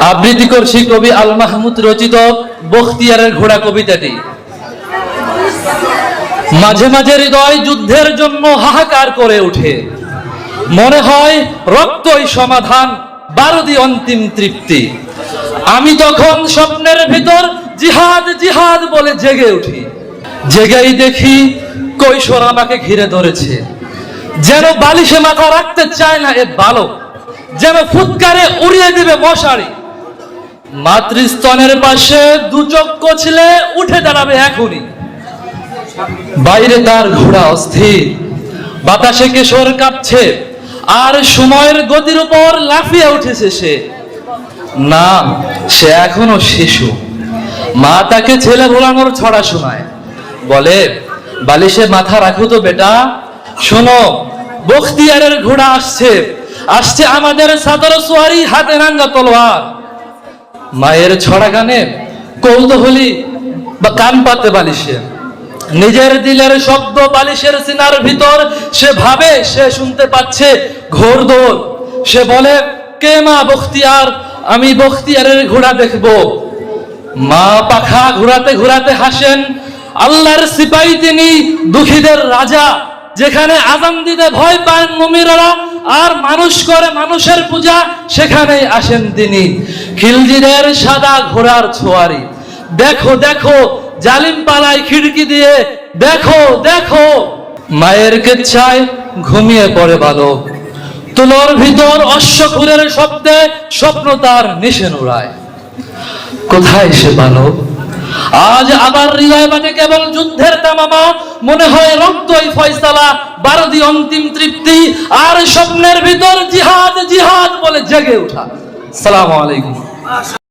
আবৃত্তি করছি কবি আল মাহমুদ রচিত বখতিয়ারের ঘোড়া কবিতাটি। মাঝে মাঝে হৃদয় যুদ্ধের জন্য হাহাকার করে ওঠে। মনে হয় রক্তই সমাধান, বারদি অন্তিম তৃপ্তি। আমি তখন স্বপ্নের ভিতর জিহাদ জিহাদ বলে জেগে উঠি। জেগেই দেখি কৈশোর আমাকে ঘিরে ধরেছে। যেন বালিশে মাথা রাখতে চায় না এ বালক। যেন ফুৎকারে উড়িয়ে দিবে মশারি। মাতৃস্তনের পাশে দু চোখ কচলে উঠে দাঁড়াবে এখনই। বাইরে তার ঘোড়া অস্থির, বাতাসে কেশর কাঁপছে, আর সময়ের গতির উপর লাফিয়ে উঠেছে সে। না, সে এখনও শিশু। মা তাকে ছেলে ভোলানোর ছড়া শোনায়। বলে, বালিশে মাথা রাখো তো বেটা। শোনো, বখতিয়ারের ঘোড়া আসছে। আসছে আমাদের সাদর সোয়ারি হাতে রাঙ্গা তলোয়ার। মায়ের ছড়া গানে কৌতূহলী বা কান পাতে বালিশে। নিজের দিলের শব্দ বালিশের সিনার ভিতর, সে ভাবে, সে শুনতে পাচ্ছে ঘোর দোর সে বলে, কে মা বখতিয়ার? আমি বখতিয়ারের ঘোড়া দেখব। মা পাখা ঘোরাতে ঘোরাতে হাসেন, আল্লাহর সিপাহী তিনি দুঃখীদের রাজা, যেখানে আজান দিতে ভয় পান মুমিররা আর মানুষ করে মানুষের পূজা, সেখানেই আসেন তিনি। খিলজিদের সাদা ঘোড়ার ছোয়ারি। দেখো দেখো, জালিম পালায় খিড়কি দিয়ে, দেখো দেখো। মায়ের কেচ্ছায় ঘুমিয়ে পড়ে বালক তুলোর ভিতর অশ্বখুরের শব্দে স্বপ্ন তার নিশে উড়ায় কোথায় সে বালক? আজ আবার হৃদয় মানে কেবল যুদ্ধের তামামা। মনে হয় রক্তই ফয়সালা, বারদি অন্তিম তৃপ্তি, আর স্বপ্নের ভিতর জিহাদ জিহাদ বলে জেগে ওঠা। সালাম আলাইকুম।